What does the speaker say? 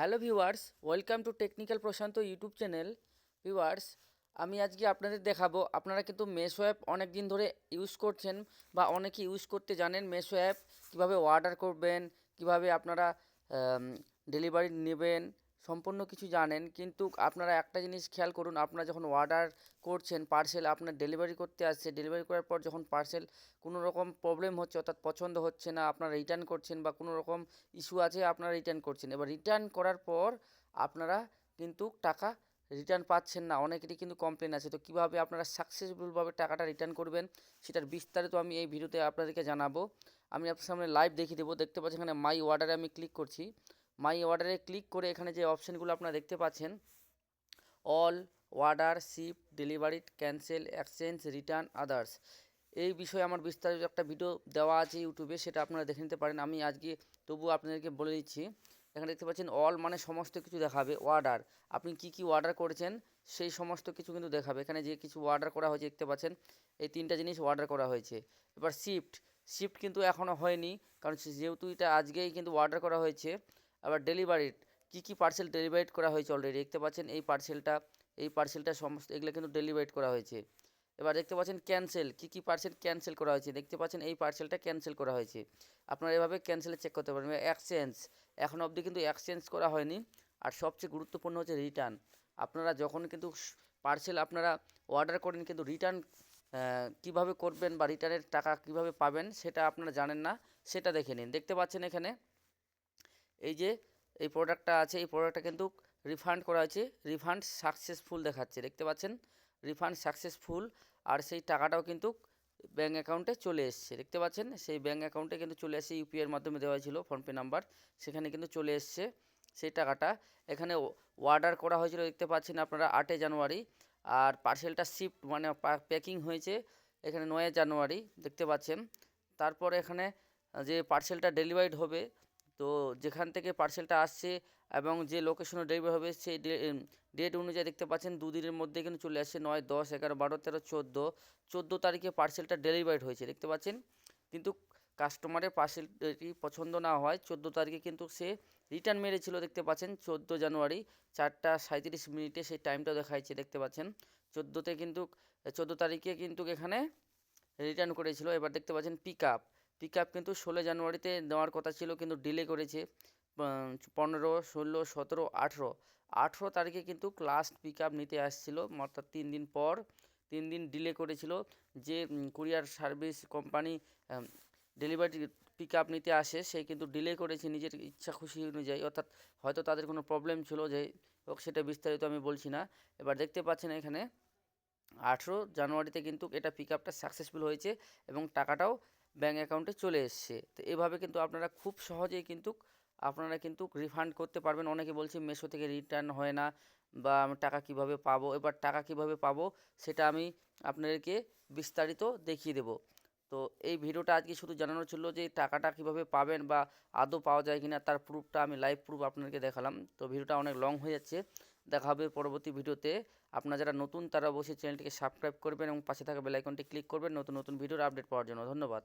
Hello viewers, welcome to technical Prashant YouTube channel. Viewers, আমি আজকে আপনাদের দেখাবো, আপনারা কিন্তু মেশো অ্যাপ অনেক দিন ধরে ইউজ করছেন বা অনেকে ইউজ করতে জানেন মেশো অ্যাপ, কীভাবে অর্ডার করবেন, কীভাবে আপনারা ডেলিভারি নেবেন সম্পূর্ণ কিছু জানেন। কিন্তু আপনারা একটা জিনিস খেয়াল করুন, আপনারা যখন অর্ডার করছেন পার্সেল আপনার ডেলিভারি করতে আসছে ডেলিভারি করার পর যখন পার্সেল কোনো রকম প্রবলেম হচ্ছে, অর্থাৎ পছন্দ হচ্ছে না, আপনারা রিটার্ন করছেন বা কোনো রকম ইস্যু আছে, আপনারা রিটার্ন করছেন। এবার রিটার্ন করার পর আপনারা কিন্তু টাকা রিটার্ন পাচ্ছেন না। অনেকেরই কিন্তু কমপ্লেন আছে। তো কীভাবে আপনারা সাকসেসফুলভাবে টাকাটা রিটার্ন করবেন, সেটার বিস্তারিত আমি এই ভিডিওতে আপনাদেরকে জানাব। আমি আপনার সামনে লাইভ দেখিয়ে দেবো। দেখতে পাচ্ছি এখানে মাই অর্ডারে আমি ক্লিক করছি। মাই অর্ডারে ক্লিক করে এখানে যে অপশানগুলো আপনারা দেখতে পাচ্ছেন all order ship delivery cancel exchange return others এই বিষয়ে আমার বিস্তারিত একটা ভিডিও দেওয়া আছে ইউটিউবে সেটা আপনারা দেখে নিতে পারেন। আমি আজকে তবু আপনাদেরকে বলে দিচ্ছি, এখানে দেখতে পাচ্ছেন অল মানে সমস্ত কিছু দেখাবে অর্ডার আপনি কি কি অর্ডার করেছেন, সেই সমস্ত কিছু কিন্তু দেখাবে। এখানে যে কিছু অর্ডার করা হয়েছে, দেখতে পাচ্ছেন, এই তিনটা জিনিস অর্ডার করা হয়েছে। এবার শিফট শিফট কিন্তু এখনও হয়নি, কারণ যেহেতু এটা আজকেই কিন্তু অর্ডার করা হয়েছে আবার ডেলিভারিড কী কী পার্সেল ডেলিভারিড করা হয়েছে অলরেডি দেখতে পাচ্ছেন, এই পার্সেলটা এই পার্সেলটা সমস্ত, এগুলো কিন্তু ডেলিভারিড করা হয়েছে। এবার দেখতে পাচ্ছেন ক্যান্সেল কী কী পার্সেল ক্যান্সেল করা হয়েছে? দেখতে পাচ্ছেন এই পার্সেলটা ক্যান্সেল করা হয়েছে। আপনারা এভাবে ক্যান্সেলে চেক করতে পারবেন। এক্সচেঞ্জ এখন অবধি কিন্তু এক্সচেঞ্জ করা হয়নি। আর সবচেয়ে গুরুত্বপূর্ণ হচ্ছে রিটার্ন আপনারা যখন কিন্তু পার্সেল আপনারা অর্ডার করেন, কিন্তু রিটার্ন কীভাবে করবেন বা রিটার্নের টাকা কীভাবে পাবেন, সেটা আপনারা জানেন না, সেটা দেখে নিন। দেখতে পাচ্ছেন এখানে এই যে, এই প্রোডাক্টটা আছে, এই প্রোডাক্টটা কিন্তু রিফান্ড করা হয়েছে। রিফান্ড সাকসেসফুল দেখাচ্ছে, দেখতে পাচ্ছেন? রিফান্ড সাকসেসফুল আর সেই টাকাটাও কিন্তু ব্যাঙ্ক অ্যাকাউন্টে চলে এসছে, দেখতে পাচ্ছেন? সেই ব্যাঙ্ক অ্যাকাউন্টে কিন্তু চলে এসছে ইউপিআইয়ের মাধ্যমে দেওয়া ছিল ফোনপে নাম্বার সেখানে কিন্তু চলে এসছে সেই টাকাটা। এখানে অর্ডার করা হয়েছিল, দেখতে পাচ্ছেন আপনারা আটই জানুয়ারি, আর পার্সেলটা শিফট মানে প্যাকিং হয়েছে এখানে নয় জানুয়ারি, দেখতে পাচ্ছেন? তারপর এখানে যে পার্সেলটা ডেলিভারিড হবে তো যেখান থেকে পার্সেলটা আসছে এবং যে লোকেশনে ডেলিভারি হবে সেই ডেট অনুযায়ী দেখতে পাচ্ছেন দুদিনের মধ্যে কিন্তু চলে আসছে নয়, দশ, এগারো, বারো, তেরো, চোদ্দ। চোদ্দ তারিখে পার্সেলটা ডেলিভারিড হয়েছে, দেখতে পাচ্ছেন? কিন্তু কাস্টমারের পার্সেলটি পছন্দ না হয়, চোদ্দ তারিখে কিন্তু সে রিটার্ন মেরেছিল, দেখতে পাচ্ছেন? চোদ্দ জানুয়ারি, চারটা সাঁত্রিশ মিনিটে সেই টাইমটা দেখাইছে, দেখতে পাচ্ছেন? চোদ্দোতে কিন্তু, চোদ্দ তারিখে কিন্তু এখানে রিটার্ন করেছিল, এবার দেখতে পাচ্ছেন পিক আপ পিক আপ কিন্তু ষোলো জানুয়ারিতে নেওয়ার কথা ছিল, কিন্তু ডিলে করেছে। পনেরো, ষোলো, সতেরো, আঠেরো। আঠেরো তারিখে কিন্তু লাস্ট পিক আপ নিতে আসছিল, অর্থাৎ তিন দিন পর, তিন দিন ডিলে করেছিল যে courier service company delivery pick up নিতে আসে, সে কিন্তু ডিলে করেছে নিজের ইচ্ছা খুশি অনুযায়ী। অর্থাৎ হয়তো তাদের কোনো প্রবলেম ছিল যে, হোক সেটা বিস্তারিত আমি বলছি না। এবার দেখতে পাচ্ছেন এখানে, আঠেরো জানুয়ারিতে কিন্তু এটা পিক আপটা সাকসেসফুল হয়েছে এবং টাকাটাও ব্যাঙ্ক অ্যাকাউন্টে চলে এসছে। তো এভাবে কিন্তু আপনারা খুব সহজেই কিন্তু আপনারা কিন্তু রিফান্ড করতে পারবেন। অনেকে বলছে মেশো থেকে রিটার্ন হয় না বা আমি টাকা কীভাবে পাবো? এবার টাকা কীভাবে পাবো সেটা আমি আপনাদেরকে বিস্তারিত দেখিয়ে দেবো। তো এই ভিডিওটা আজকে শুধু জানানো ছিল যে টাকাটা কীভাবে পাবেন বা আদৌ পাওয়া যায় কিনা তার প্রুফটা আমি লাইভ প্রুফ আপনাদেরকে দেখালাম। তো ভিডিওটা অনেক লং হয়ে যাচ্ছে। দেখা হবে পরবর্তী ভিডিওতে। আপনারা যারা নতুন, তারা অবশ্যই চ্যানেলটিকে সাবস্ক্রাইব করবেন এবং পাশে থাকা বেলাইকনটি ক্লিক করবেন। নতুন নতুন ভিডিওর আপডেট পাওয়ার জন্য ধন্যবাদ।